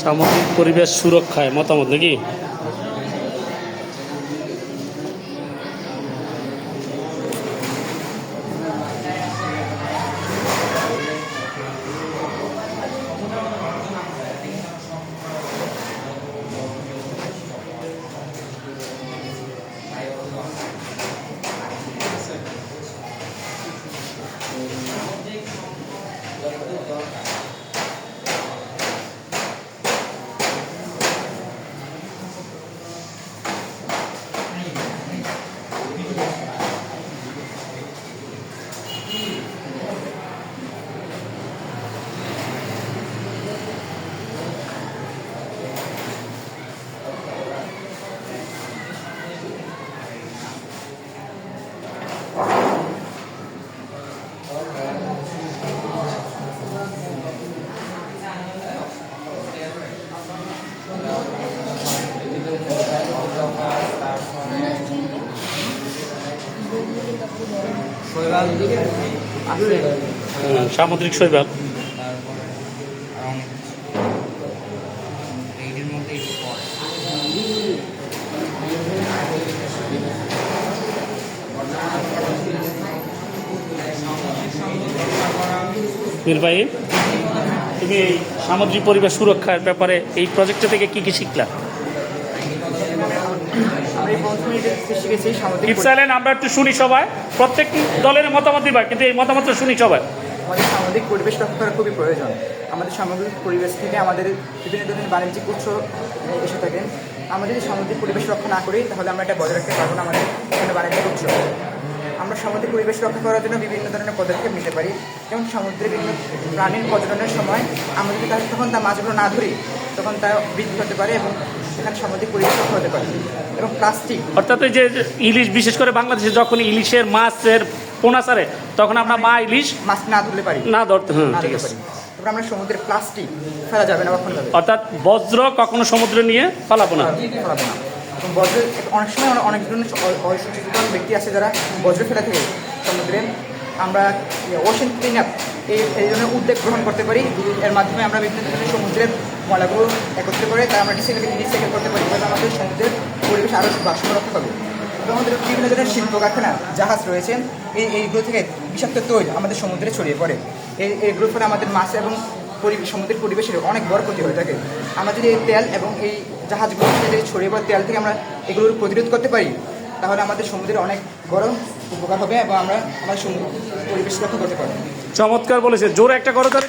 সামগ্রিক পরিবেশ সুরক্ষায় মতামত নাকি? সামুদ্রিক শৈবাল। ভাই তুমি এই সামুদ্রিক পরিবেশ সুরক্ষার ব্যাপারে এই প্রজেক্টটা থেকে কি কি শিখলা? পঞ্চম মিনিটে শিখেছি সামুদ্রিক কিপ আমরা একটু শুনি সবাই। প্রত্যেক দলের মতামত দিবা কিন্তু এই মতামতটা শুনি সবাই। আমাদের সামুদ্রিক পরিবেশ রক্ষা করা খুবই প্রয়োজন। আমাদের সামুদ্রিক পরিবেশ থেকে আমাদের বিভিন্ন ধরনের বাণিজ্যিক উৎস এসে থাকে। আমরা যদি সামুদ্রিক পরিবেশ রক্ষা না করি তাহলে আমরা এটা বজায় রাখতে পারব না আমাদের এখানে বাণিজ্যিক উৎস। আমরা সামুদ্রিক পরিবেশ রক্ষা করার জন্য বিভিন্ন ধরনের পদক্ষেপ নিতে পারি। যেমন সমুদ্রে বিভিন্ন প্রাণীর পর্যটনের সময় আমরা যদি তখন তার মাছগুলো না ধরি তখন তা বৃদ্ধি হতে পারে এবং সেখানে সামুদ্রিক পরিবেশ হতে পারে এবং প্লাস্টিক অর্থাৎ ওই যে ইলিশ বিশেষ করে বাংলাদেশে যখন ইলিশের মাছের পোনা সারে তখন আমরা মা ইলিশ মাছ না ধরলে পারি। না ধরতে ঠিক আছে। তারপর আমরা সমুদ্রের প্লাস্টিক ফেলা যাবে না কখন যাবে। অর্থাৎ বজ্র কখনো সমুদ্রে নিয়ে পালাবো না। ফেলাবো না। বজ্র অনেক সময় অনেক- অনেক ধরনের অসচেতন ব্যক্তি আছে যারা বজ্র ফেলে থাকে। সমুদ্রে আমরা ওশেন ক্লিন আপ এই এই ধরনের উদ্যোগ গ্রহণ করতে পারি। এর মাধ্যমে আমরা বিভিন্ন ধরনের সমুদ্রের ময়লাগুলো একত্রিত করে তাই আমরা রিসাইকেল রিসাইকেল করতে পারি তাহলে আমাদের সমুদ্রের পরিবেশ আরও রক্ষা পাবে এবং আমাদের বিভিন্ন ধরনের শিল্প কারখানা, জাহাজ রয়েছে, এই এইগুলো থেকে বিষাক্ত তৈল আমাদের সমুদ্রে ছড়িয়ে পড়ে। এই এইগুলোর ফলে আমাদের মাছ এবং পরিবেশ, সমুদ্রের পরিবেশের অনেক বড় ক্ষতি হয়ে থাকে। যদি এই তেল এবং এই জাহাজগুলো ছড়িয়ে পড়া, তেল থেকে আমরা এগুলোর প্রতিরোধ করতে পারি তাহলে আমাদের সমুদ্রের অনেক গরম উপকার হবে এবং আমরা আমাদের সমুদ্র পরিবেশ রক্ষা করতে পারব। চমৎকার বলেছে। জোর একটা করো তাহলে